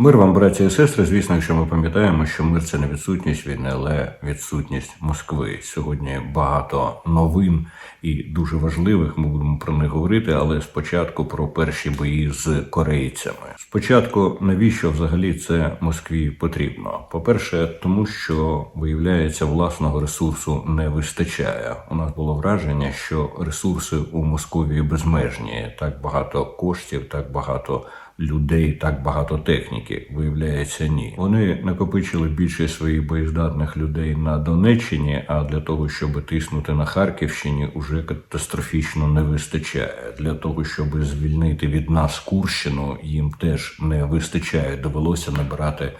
Мир вам, браті і сестри. Звісно, якщо ми пам'ятаємо, що мир це не відсутність війни, але відсутність Москви. Сьогодні багато новин і дуже важливих. Ми будемо про них говорити. Але спочатку про перші бої з корейцями. Спочатку, навіщо взагалі це Москві потрібно? По-перше, тому що виявляється, власного ресурсу не вистачає. У нас було враження, що ресурси у Московії безмежні. Так багато коштів, так багато людей, так багато техніки. Виявляється, ні. Вони накопичили більше своїх боєздатних людей на Донеччині. А для того, щоб тиснути на Харківщині, уже катастрофічно не вистачає. Для того, щоб звільнити від нас Курщину, їм теж не вистачає. Довелося набирати.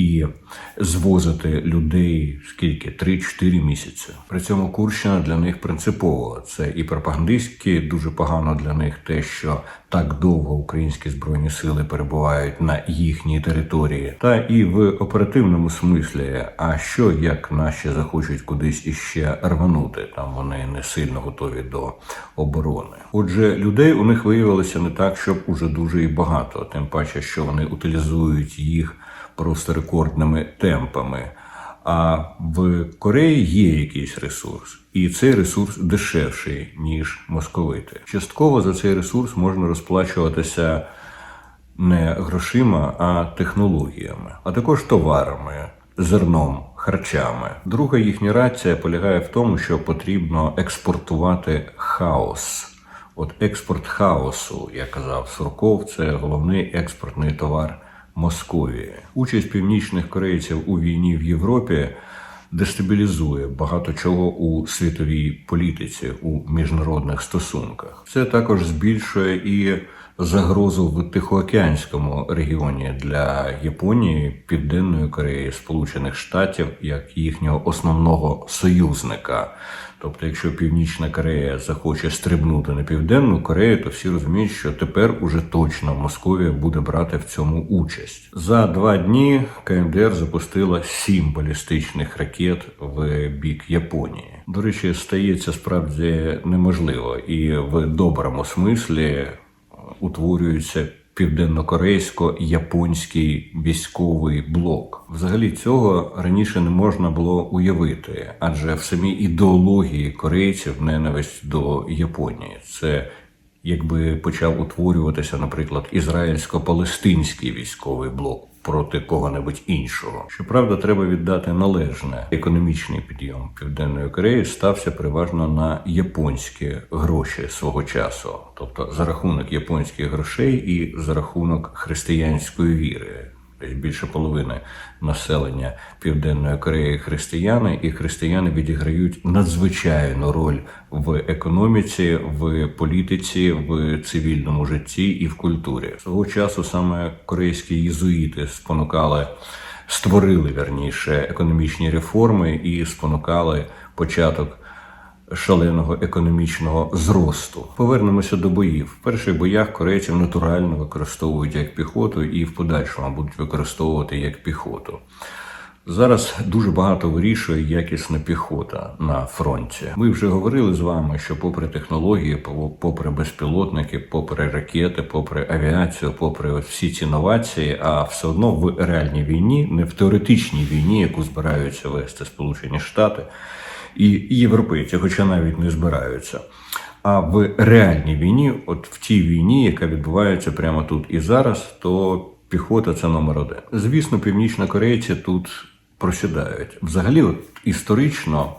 І звозити людей скільки 3-4 місяці. При цьому Курщина для них принципово. Це і пропагандистськи дуже погано для них те, що так довго українські збройні сили перебувають на їхній території, та і в оперативному смислі. А що як наші захочуть кудись іще рванути? Там вони не сильно готові до оборони. Отже, людей у них виявилося не так, щоб уже дуже і багато, тим паче, що вони утилізують їх просто рекордними темпами. А в Кореї є якийсь ресурс, і цей ресурс дешевший ніж московити. Частково за цей ресурс можна розплачуватися не грошима, а технологіями, а також товарами, зерном, харчами. Друга їхня рація полягає в тому, що потрібно експортувати хаос. От експорт хаосу, як казав Сурков, це головний експортний товар. Московії. Участь північних корейців у війні в Європі дестабілізує багато чого у світовій політиці у міжнародних стосунках. Це також збільшує і загрозу в Тихоокеанському регіоні для Японії, Південної Кореї, Сполучених Штатів як їхнього основного союзника. Тобто, якщо Північна Корея захоче стрибнути на Південну Корею, то всі розуміють, що тепер уже точно Московія буде брати в цьому участь. За два дні КНДР запустила сім балістичних ракет в бік Японії. До речі, стається справді неможливо, і в доброму смислі утворюється південно-корейсько-японський військовий блок. Взагалі цього раніше не можна було уявити, адже в самій ідеології корейців ненависть до Японії це. Якби почав утворюватися, наприклад, ізраїльсько-палестинський військовий блок проти кого-небудь іншого. Щоправда, треба віддати належне. Економічний підйом Південної Кореї стався переважно на японські гроші свого часу, тобто за рахунок японських грошей і за рахунок християнської віри. Більше половини населення Південної Кореї християни, і християни відіграють надзвичайну роль в економіці, в політиці, в цивільному житті і в культурі. Свого часу саме корейські єзуїти спонукали, створили верніше економічні реформи і спонукали початок шаленого економічного зросту. Повернемося до боїв. В перших боях корейців натурально використовують як піхоту і в подальшому будуть використовувати як піхоту. Зараз дуже багато вирішує якісна піхота на фронті. Ми вже говорили з вами, що попри технології, попри безпілотники, попри ракети, попри авіацію, попри всі ці новації, а все одно в реальній війні, не в теоретичній війні, яку збираються вести Сполучені Штати і європейці, хоча навіть не збираються. А в реальній війні, от в тій війні, яка відбувається прямо тут і зараз, то піхота це номер один. Звісно, північнокорейці тут просідають. Взагалі, от історично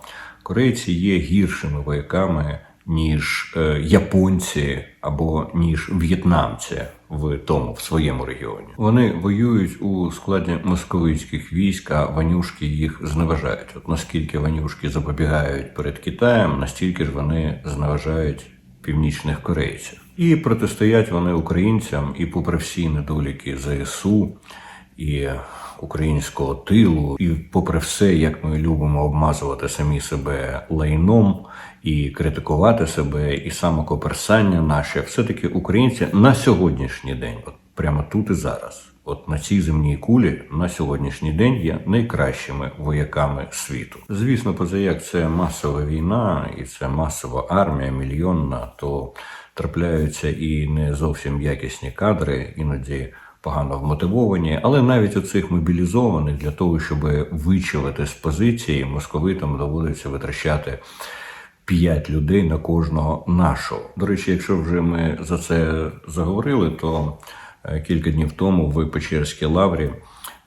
корейці є гіршими вояками ніж е, японці або ніж в'єтнамці в тому в своєму регіоні. Вони воюють у складі московицьких військ, а ванюшки їх зневажають. От наскільки ванюшки запобігають перед Китаєм, настільки ж вони зневажають північних корейців. І протистоять вони українцям, і попри всі недоліки ЗСУ і українського тилу, і попри все, як ми любимо обмазувати самі себе лайном і критикувати себе, і самокоперсання наше, все таки українці на сьогоднішній день, от прямо тут і зараз. От на цій земній кулі на сьогоднішній день є найкращими вояками світу. Звісно, позаяк це масова війна і це масова армія, мільйонна, то трапляються і не зовсім якісні кадри, іноді погано вмотивовані, але навіть у цих мобілізованих для того, щоб вичавити з позиції, московитам доводиться витрачати 5 людей на кожного нашого. До речі, якщо вже ми за це заговорили, то е, кілька днів тому в Печерській лаврі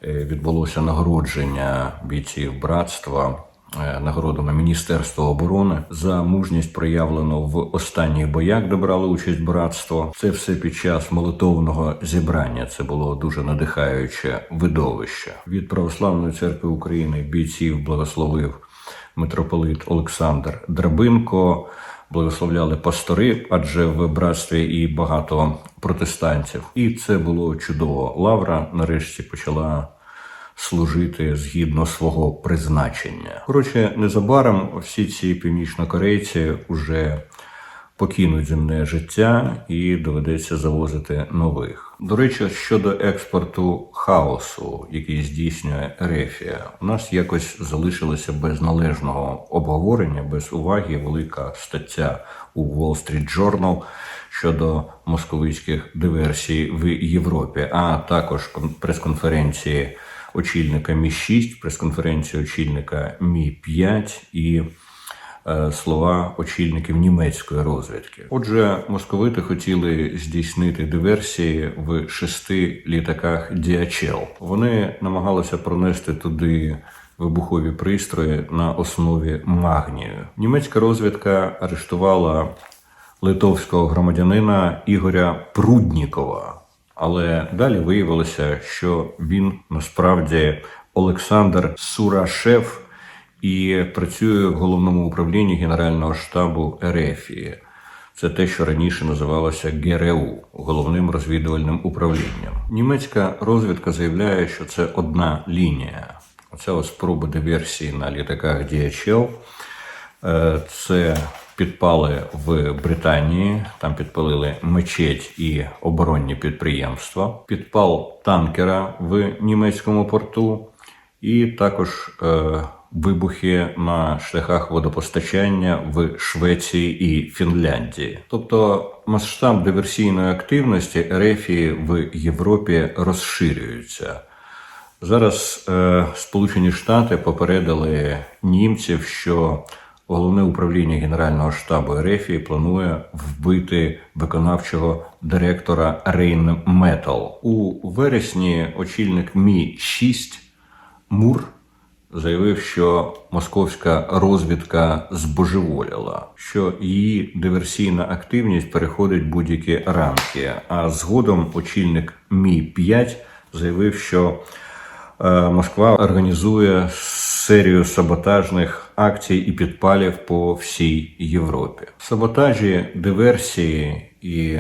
е, відбулося нагородження бійців братства. е, Нагородами Міністерства оборони за мужність проявлену в останніх боях, де брали участь братство. Це все під час молитовного зібрання. Це було дуже надихаюче видовище. Від православної церкви України бійців благословив митрополит Олександр Драбинко. Благословляли пастори, адже в братстві і багато протестантів. І це було чудово. Лавра нарешті почала служити згідно свого призначення. Коротше, незабаром всі ці північнокорейці вже покинуть земне життя і доведеться завозити нових. До речі, щодо експорту хаосу, який здійснює Ерефія, у нас якось залишилося без належного обговорення, без уваги велика стаття у Wall Street Journal щодо московицьких диверсій в Європі, а також кон- прес-конференції очільника Мі 6 прес-конференції очільника Мі 5 і слова очільників німецької розвідки. Отже, московити хотіли здійснити диверсії в шести літаках DHL. Вони намагалися пронести туди. Вибухові пристрої на основі магнію. Німецька розвідка арештувала литовського громадянина Ігоря Пруднікова. Але далі виявилося, що він насправді Олександр Сурашев і працює в головному управлінні Генерального штабу Ерефії. Це те, що раніше називалося ГРУ головним розвідувальним управлінням. Німецька розвідка заявляє, що це одна лінія. Оця от спроба диверсії на літаках DHL Е, Це підпали в Британії, там підпалили мечеть і оборонні підприємства, підпал танкера в німецькому порту, і також е, вибухи на шляхах водопостачання в Швеції і Фінляндії. Тобто масштаб диверсійної активності Ерефії в Європі розширюється. Зараз е, Сполучені Штати попередили німців, що головне управління Генерального штабу Ерефії планує вбити виконавчого директора Рейн Метал. У вересні очільник Мі 6 Мур заявив, що московська розвідка збожеволіла, що її диверсійна активність переходить будь-які рамки. А згодом очільник Мі 5 заявив, що Е, Москва організує серію саботажних акцій і підпалів по всій Європі. Саботажі, диверсії і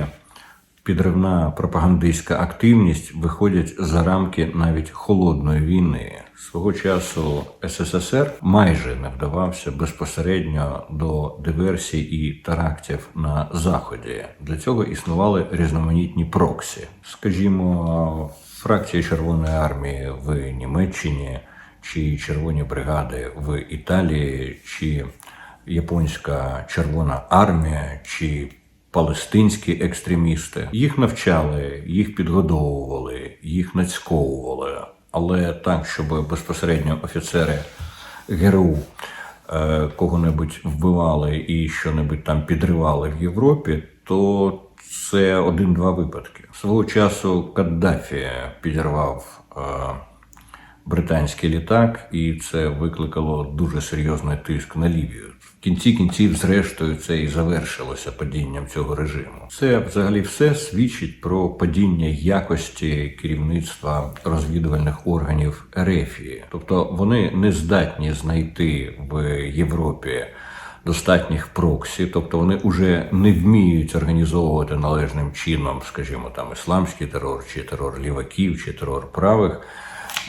підривна пропагандистська активність виходять за рамки навіть холодної війни. Свого часу СССР майже не вдавався безпосередньо до диверсій і терактів на заході. Для цього існували різноманітні проксі, скажімо, фракції Червоної армії в Німеччині, чи червоні бригади в Італії, чи японська Червона армія, чи палестинські екстремісти. Їх навчали, їх підгодовували, їх нацьковували. Але так, щоб безпосередньо офіцери ГРУ е, кого-небудь вбивали і що-небудь там підривали в Європі, то це один-два випадки. Свого часу Каддафі підірвав е, британський літак, і це викликало дуже серйозний тиск на Лівію. Кінці кінців, зрештою, це і завершилося падінням цього режиму. Це взагалі все свідчить про падіння якості керівництва розвідувальних органів Ерефії. Тобто вони не здатні знайти в Європі достатніх проксі, тобто вони вже не вміють організовувати належним чином, скажімо, там ісламський терор, чи терор ліваків, чи терор правих.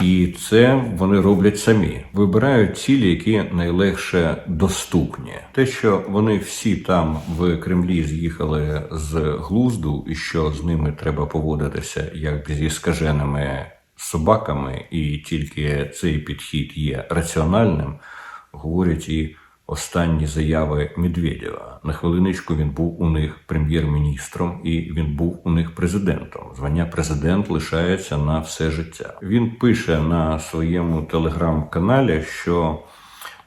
І це вони роблять самі. Вибирають цілі, які найлегше доступні. Те, що вони всі там в Кремлі з'їхали з глузду, і що з ними треба поводитися як зі скаженими собаками, і тільки цей підхід є раціональним, говорять і останні заяви Медведєва. На хвилиночку він був у них прем'єр-міністром і він був у них президентом. Звання президент лишається на все життя. Він пише на своєму телеграм-каналі, що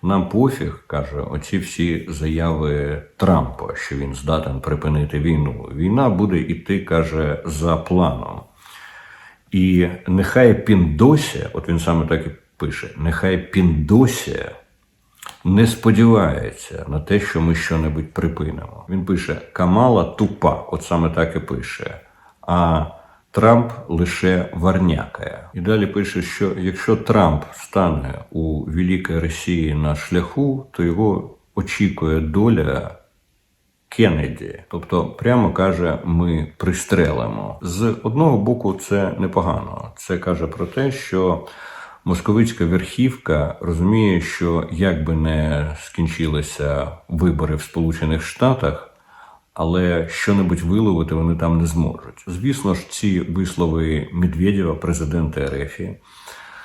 нам пофіг, каже, оці всі заяви Трампа, що він здатен припинити війну. Війна буде йти, каже, за планом. І нехай Піндосія, от він саме так і пише: нехай Піндосія не сподівається на те, що ми щонебудь припинимо. Він пише: Камала тупа, от саме так і пише. А Трамп лише варнякає. І далі пише, що якщо Трамп стане у Великій Росії на шляху, то його очікує доля Кеннеді. Тобто, прямо каже, ми пристрелимо. З одного боку, це непогано. Це каже про те, що московицька верхівка розуміє, що як би не скінчилися вибори в Сполучених Штатах, але що-небудь виловити вони там не зможуть. Звісно ж, ці вислови Медведєва, президента РФ,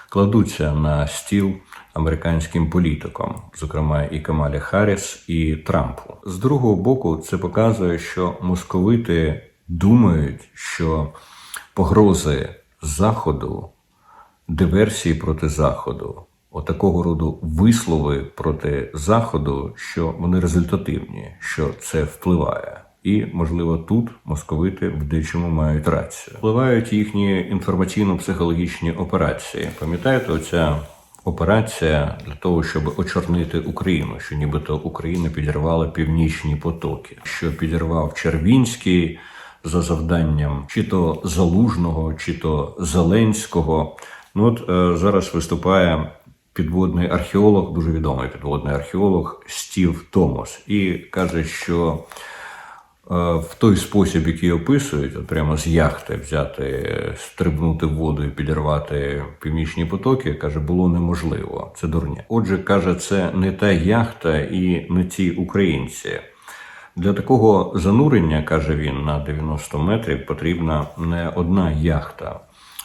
кладуться на стіл американським політикам, зокрема і Камалі Харріс, і Трампу. З другого боку, це показує, що московити думають, що погрози Заходу, диверсії проти Заходу, отакого роду вислови проти Заходу, що вони результативні, що це впливає. І, можливо, тут московити в дечому мають рацію. Впливають їхні інформаційно-психологічні операції. Пам'ятаєте, оця операція для того, щоб очорнити Україну, що нібито Україна підірвала північні потоки, що підірвав Червінський за завданням чи то Залужного, чи то Зеленського. Ну от е, зараз виступає підводний археолог, дуже відомий підводний археолог Стів Томас, і каже, що е, в той спосіб, який описують, от прямо з яхти взяти, стрибнути в воду і підірвати північні потоки, каже, було неможливо. Це дурня. Отже, каже, це не та яхта і не ті українці. Для такого занурення, каже він, на 90 метрів потрібна не одна яхта,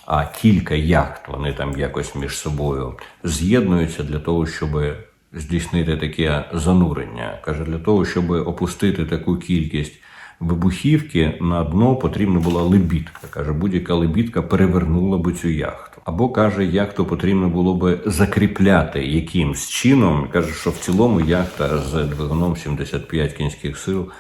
а кілька яхт. Вони там якось між собою з'єднуються для того, щоб здійснити таке занурення. Каже, для того, щоб опустити таку кількість вибухівки на дно потрібна була лебідка. Каже, будь-яка лебідка перевернула би цю яхту. Або каже, яхту потрібно було би закріпляти якимсь чином. Каже, що в цілому яхта з двигуном 75 кінських сил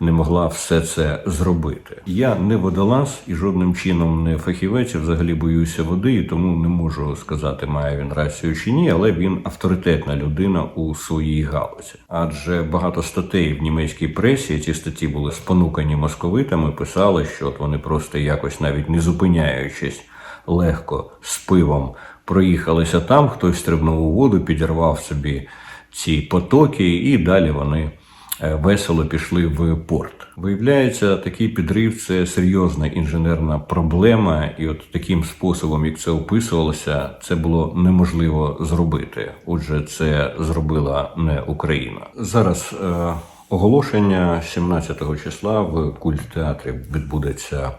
не могла все це зробити. Я не водолаз і жодним чином не фахівець. Взагалі боюся води, і тому не можу сказати, має він рацію чи ні, але він авторитетна людина у своїй галузі. Адже багато статей в німецькій пресі ці статті були спонукані московитами, писали, що от вони просто якось навіть не зупиняючись легко з пивом проїхалися там. Хтось стрибнув у воду, підірвав собі ці потоки, і далі вони весело пішли в порт. Виявляється, такий підрив це серйозна інженерна проблема, і от таким способом, як це описувалося, це було неможливо зробити. Отже, це зробила не Україна. Зараз е, оголошення 17 числа в культтеатрі відбудеться.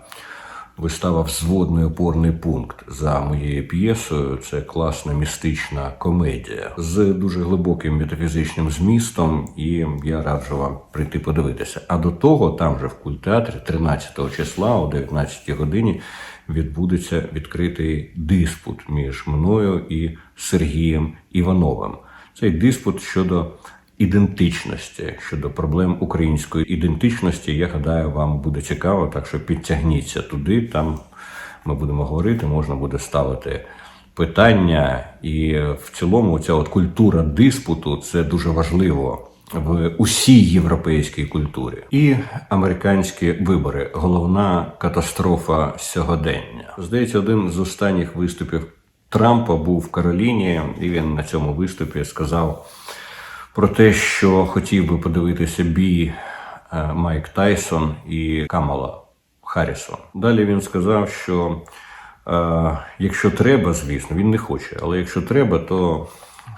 Вистава Взводний опорний пункт за моєю п'єсою. Це класна містична комедія з дуже глибоким метафізичним змістом, і я раджу вам прийти подивитися. А до того, там же в культеатрі, 13 числа о 19 годині, відбудеться відкритий диспут між мною і Сергієм Івановим. Цей диспут щодо ідентичності щодо проблем української ідентичності. Я гадаю, вам буде цікаво, так що підтягніться туди. Там ми будемо говорити, можна буде ставити питання, і в цілому ця от культура диспуту це дуже важливо. В усій європейській культурі і американські вибори головна катастрофа сьогодення. Здається, один з останніх виступів Трампа був в Кароліні, і він на цьому виступі сказав про те, що хотів би подивитися бій е, Майк Тайсон і Камала Харрісон. Далі він сказав, що е, якщо треба, звісно, він не хоче, але якщо треба, то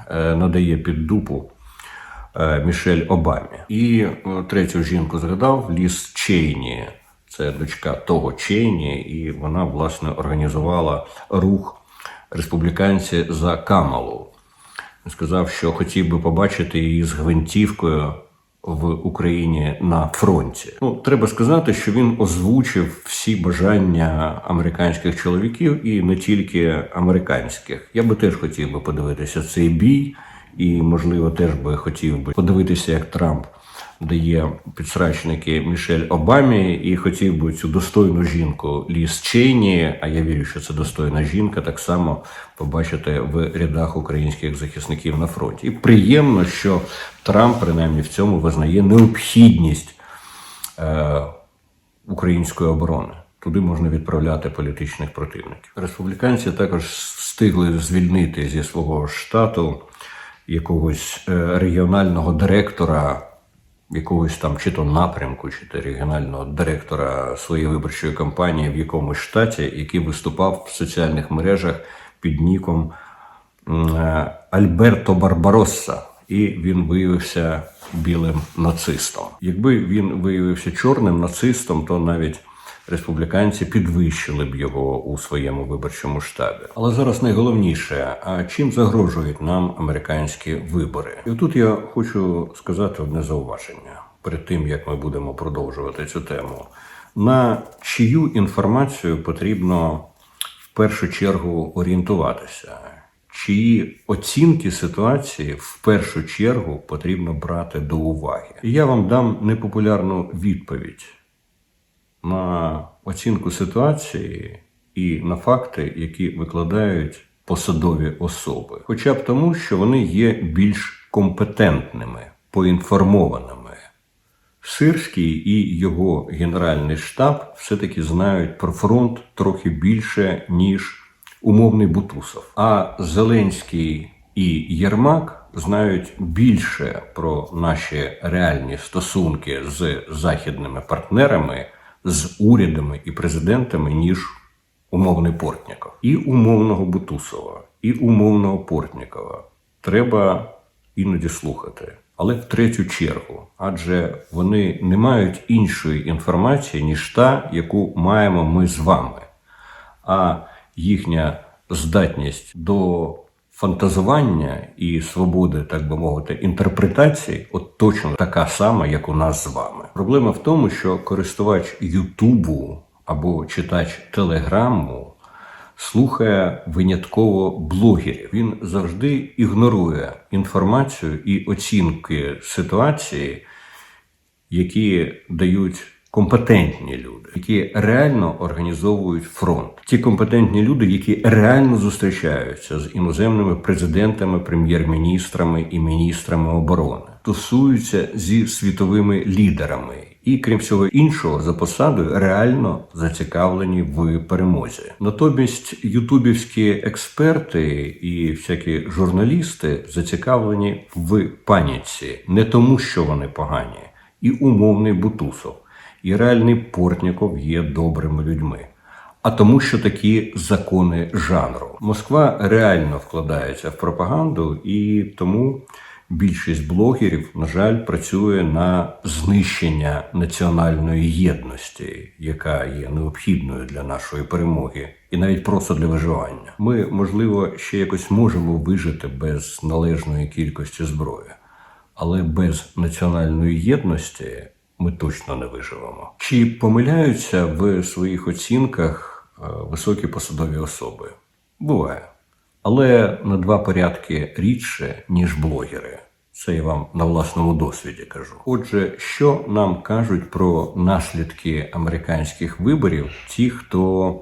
е, надає під дупу е, Мішель Обамі. І е, третю жінку згадав Ліс Чейні. Це дочка того Чейні, і вона власне організувала рух республіканці за Камалу. Сказав, що хотів би побачити її з гвинтівкою в Україні на фронті. Ну, треба сказати, що він озвучив всі бажання американських чоловіків і не тільки американських. Я би теж хотів би подивитися цей бій, і можливо теж би хотів би подивитися, як Трамп дає підсрачники Мішель Обамі, і хотів би цю достойну жінку Ліс Чейні, а я вірю, що це достойна жінка, так само побачити в рядах українських захисників на фронті. І приємно, що Трамп принаймні в цьому визнає необхідність е, української оборони. Туди можна відправляти політичних противників. Республіканці також встигли звільнити зі свого штату якогось е, регіонального директора якогось там чи то напрямку, чи то регіонального директора своєї виборчої кампанії в якомусь штаті, який виступав в соціальних мережах під ніком е, Альберто Барбаросса. І він виявився білим нацистом. Якби він виявився чорним нацистом, то навіть республіканці підвищили б його у своєму виборчому штабі. Але зараз найголовніше: а чим загрожують нам американські вибори? І тут я хочу сказати одне зауваження перед тим, як ми будемо продовжувати цю тему. На чию інформацію потрібно в першу чергу орієнтуватися? Чиї оцінки ситуації в першу чергу потрібно брати до уваги? І я вам дам непопулярну відповідь оцінку ситуації і на факти, які викладають посадові особи, хоча б тому, що вони є більш компетентними, поінформованими. Сирський і його генеральний штаб все-таки знають про фронт трохи більше, ніж умовний Бутусов. А Зеленський і Єрмак знають більше про наші реальні стосунки з західними партнерами, з урядами і президентами, ніж умовний Портніков. І умовного Бутусова, і умовного Портнікова треба іноді слухати. Але в третю чергу, адже вони не мають іншої інформації, ніж та, яку маємо ми з вами. А їхня здатність до фантазування і свободи, так би мовити, інтерпретації, от точно така сама, як у нас з вами. Проблема в тому, що користувач Ютубу або читач Телеграму слухає винятково блогерів. Він завжди ігнорує інформацію і оцінки ситуації, які дають компетентні люди, які реально організовують фронт. Ті компетентні люди, які реально зустрічаються з іноземними президентами, прем'єр-міністрами і міністрами оборони, тусуються зі світовими лідерами. І крім всього іншого, за посадою реально зацікавлені в перемозі. Натомість ютубівські експерти і всякі журналісти зацікавлені в паніці не тому, що вони погані, і умовний Бутусов, і реальний Портніков є добрими людьми. А тому, що такі закони жанру. Москва реально вкладається в пропаганду, і тому більшість блогерів, на жаль, працює на знищення національної єдності, яка є необхідною для нашої перемоги, і навіть просто для виживання. Ми, можливо, ще якось можемо вижити без належної кількості зброї, але без національної єдності. Ми точно не виживемо. Чи помиляються в своїх оцінках е, високі посадові особи? Буває. Але на два порядки рідше, ніж блогери. Це я вам на власному досвіді кажу. Отже, що нам кажуть про наслідки американських виборів, ті, хто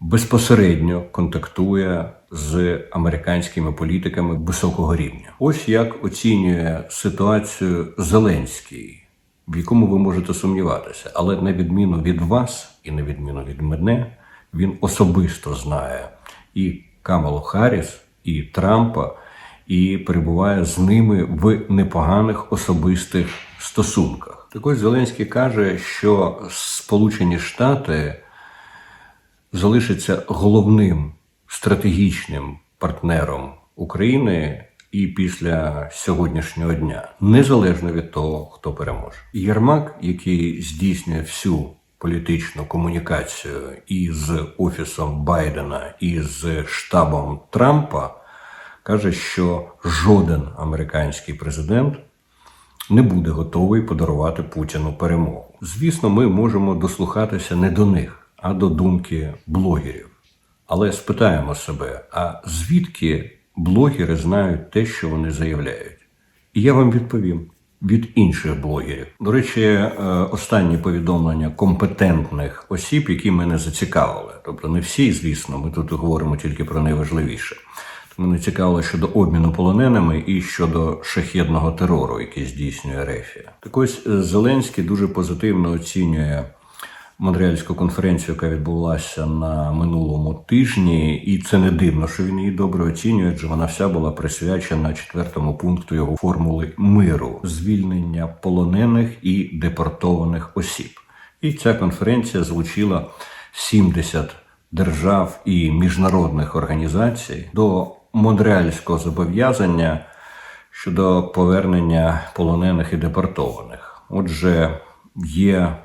безпосередньо контактує з американськими політиками високого рівня. Ось як оцінює ситуацію Зеленський, в якому ви можете сумніватися, але на відміну від вас і на відміну від мене, він особисто знає і Камалу Харріс, і Трампа, і перебуває з ними в непоганих особистих стосунках. Так ось Зеленський каже, що Сполучені Штати залишиться головним стратегічним партнером України і після сьогоднішнього дня, незалежно від того, хто переможе. Єрмак, який здійснює всю політичну комунікацію і з офісом Байдена, і з штабом Трампа, каже, що жоден американський президент не буде готовий подарувати Путіну перемогу. Звісно, ми можемо дослухатися не до них, а до думки блогерів. Але спитаємо себе: а звідки блогери знають те, що вони заявляють? І я вам відповім від інших блогерів. До речі, е, останні повідомлення компетентних осіб, які мене зацікавили. Тобто не всі, звісно, ми тут говоримо тільки про найважливіше. Мене цікавило щодо обміну полоненими і щодо шахідного терору, який здійснює Рефія. Так ось е, Зеленський дуже позитивно оцінює Монреальську конференцію, яка відбулася на минулому тижні, і це не дивно, що він її добре оцінює, адже вона вся була присвячена четвертому пункту його формули миру звільнення полонених і депортованих осіб. І ця конференція звучила 70 держав і міжнародних організацій до Монреальського зобов'язання щодо повернення полонених і депортованих. Отже, є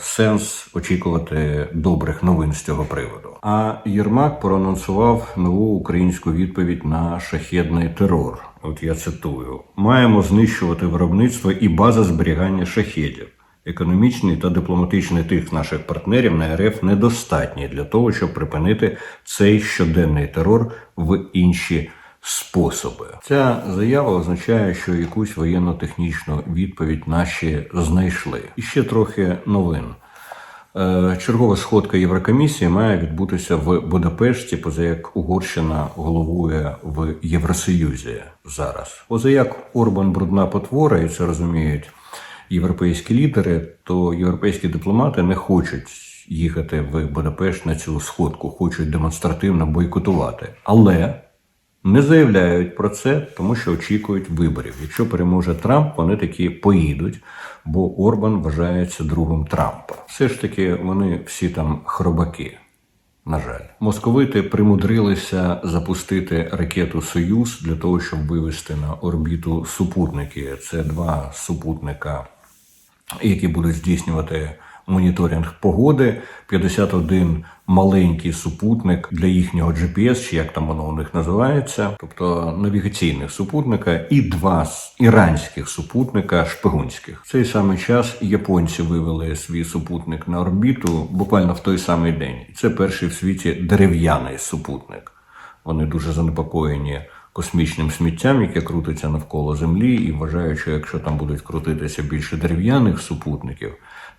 сенс очікувати добрих новин з цього приводу. А Єрмак проанонсував нову українську відповідь на шахедний терор. От я цитую: маємо знищувати виробництво і база зберігання шахедів. Економічний та дипломатичний тиск наших партнерів на РФ недостатній для того, щоб припинити цей щоденний терор в інші способи. Ця заява означає, що якусь воєнно-технічну відповідь наші знайшли. І ще трохи новин. Е, Чергова сходка Єврокомісії має відбутися в Будапешті, поза як Угорщина головує в Євросоюзі зараз. Поза як Орбан брудна потвора, і це розуміють європейські лідери, то європейські дипломати не хочуть їхати в Будапешт на цю сходку, хочуть демонстративно бойкотувати. Але не заявляють про це, тому що очікують виборів. Якщо переможе Трамп, вони таки поїдуть, бо Орбан вважається другом Трампа. Все ж таки, вони всі там хробаки. На жаль, московити примудрилися запустити ракету Союз для того, щоб вивести на орбіту супутники. Це два супутника, які будуть здійснювати моніторинг погоди. 51 маленький супутник для їхнього GPS, чи як там воно у них називається, тобто навігаційних супутника, і два іранських супутника шпигунських. В цей самий час японці вивели свій супутник на орбіту буквально в той самий день. Це перший в світі дерев'яний супутник. Вони дуже занепокоєні космічним сміттям, яке крутиться навколо Землі, і вважають, що якщо там будуть крутитися більше дерев'яних супутників,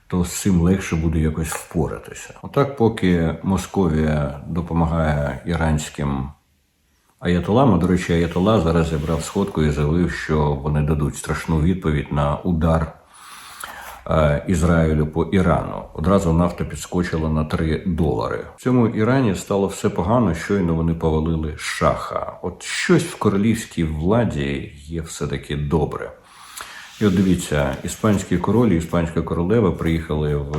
то з цим легше буде якось впоратися. Отак, поки Московія допомагає іранським аятолам, а до речі, аятола зараз зібрав сходку і заявив, що вони дадуть страшну відповідь на удар е, Ізраїлю по Ірану. Одразу нафта підскочила на 3 долари. В цьому Ірані стало все погано, щойно вони повалили шаха. От щось в королівській владі є все-таки добре. І от дивіться, іспанський король і іспанська королева приїхали в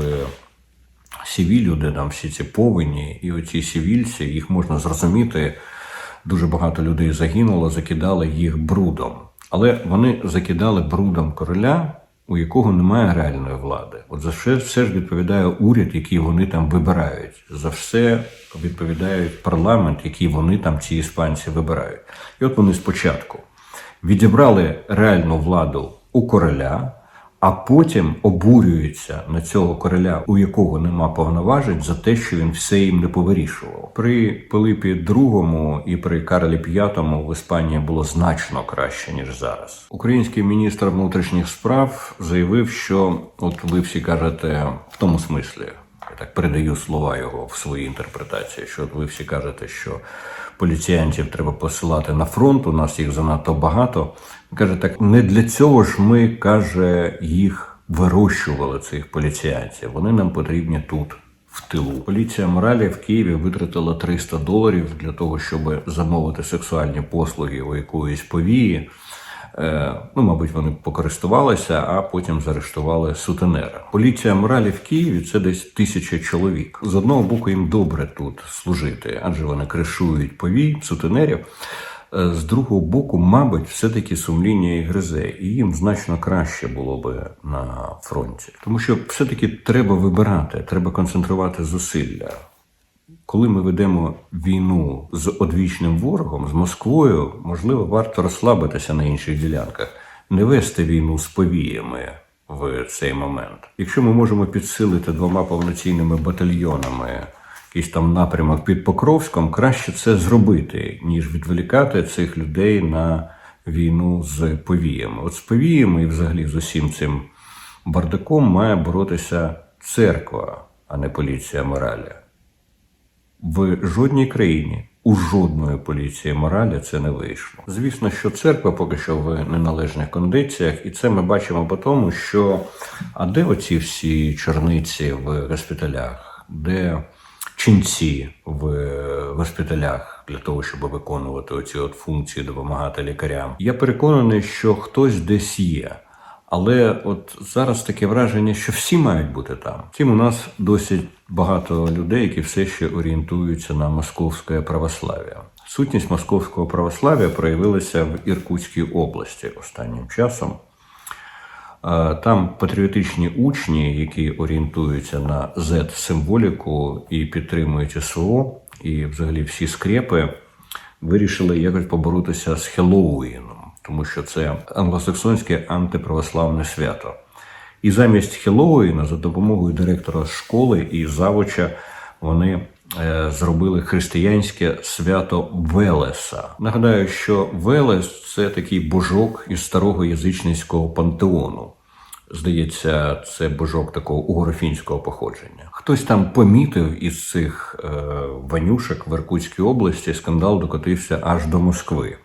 Сівілью, де там всі ці повені, і оці сівільці, їх можна зрозуміти. Дуже багато людей загинуло, закидали їх брудом. Але вони закидали брудом короля, у якого немає реальної влади. От за все, все ж відповідає уряд, який вони там вибирають. За все відповідають парламент, який вони там, ці іспанці, вибирають. І от вони спочатку відібрали реальну владу у короля, а потім обурюються на цього короля, у якого нема повноважень, за те, що він все їм не повирішував. При Пилипі II і при Карлі V в Іспанії було значно краще ніж зараз. Український міністр внутрішніх справ заявив, що от ви всі кажете в тому смислі. Я так передаю слова його в своїй інтерпретації, що ви всі кажете, що поліціянтів треба посилати на фронт, у нас їх занадто багато. Каже, так не для цього ж ми, каже, їх вирощували, цих поліціянтів. Вони нам потрібні тут. В тилу поліція моралі в Києві витратила 300 доларів для того, щоб замовити сексуальні послуги у якоїсь повії. Е, ну, мабуть, вони покористувалися, а потім заарештували сутенера. Поліція моралі в Києві це десь тисяча чоловік. З одного боку, їм добре тут служити, адже вони кришують повій, сутенерів. Е, З другого боку, мабуть, все-таки сумління і гризе, і їм значно краще було би на фронті. Тому що все-таки треба вибирати, треба концентрувати зусилля коли ми ведемо війну з одвічним ворогом, з Москвою, можливо, варто розслабитися на інших ділянках, не вести війну з повіями в цей момент. Якщо ми можемо підсилити двома повноцінними батальйонами якийсь там напрямок під Покровськом, краще це зробити, ніж відволікати цих людей на війну з повіями. От з повіями і взагалі з усім цим бардаком має боротися церква, а не поліція моралі. В жодній країні, у жодної поліції моралі це не вийшло. Звісно, що церква поки що в неналежних кондиціях, і це ми бачимо по тому, що а де оці всі чорниці в госпіталях, де ченці в госпіталях для того, щоб виконувати оці от функції, допомагати лікарям. Я переконаний, що хтось десь є. Але от зараз таке враження, що всі мають бути там. Втім, у нас досить багато людей, які все ще орієнтуються на московське православ'я. Сутність московського православ'я проявилася в Іркутській області останнім часом. Е, Там патріотичні учні, які орієнтуються на Z-символіку і підтримують СВО, і взагалі всі скрепи, вирішили якось поборотися з Хеллоуіном, тому що це англосаксонське антиправославне свято. І замість Хеллоуіна за допомогою директора школи і завуча вони зробили християнське свято Велеса. Нагадаю, що Велес це такий божок із старого язичницького пантеону. Здається, це божок такого угорофінського походження. Хтось там помітив із цих е, ванюшек в Іркутській області скандал докотився аж до Москви.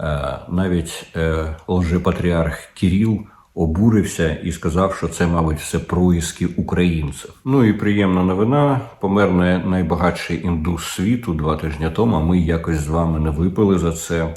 Е, навіть е, лжепатріарх Кіріл обурився і сказав, що це, мабуть, все проїски українців. Ну і приємна новина. Помер най- найбагатший індус світу два тижні тому. Ми якось з вами не випили за це.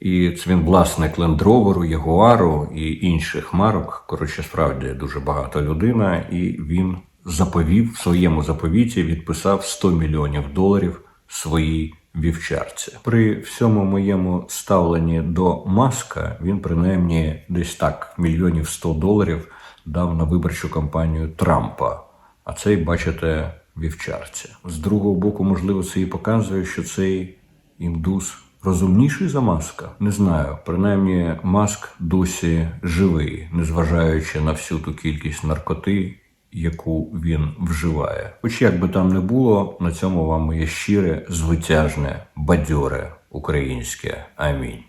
І це він власник лендроверу, Ягуару і інших марок. Коротше, справді дуже багата людина, і він заповів в своєму заповіті відписав 100 мільйонів доларів своїй вівчарці. При всьому моєму ставленні до маска він принаймні десь так мільйонів 100 доларів дав на виборчу кампанію Трампа. А цей, бачите, вівчарці. З другого боку, можливо, це і показує, що цей індус розумніший за маска. Не знаю. Принаймні, маск досі живий, незважаючи на всю ту кількість наркоти, яку він вживає. Хоч як би там не було, на цьому вам моє щире, звитяжне, бадьоре українське. Амінь.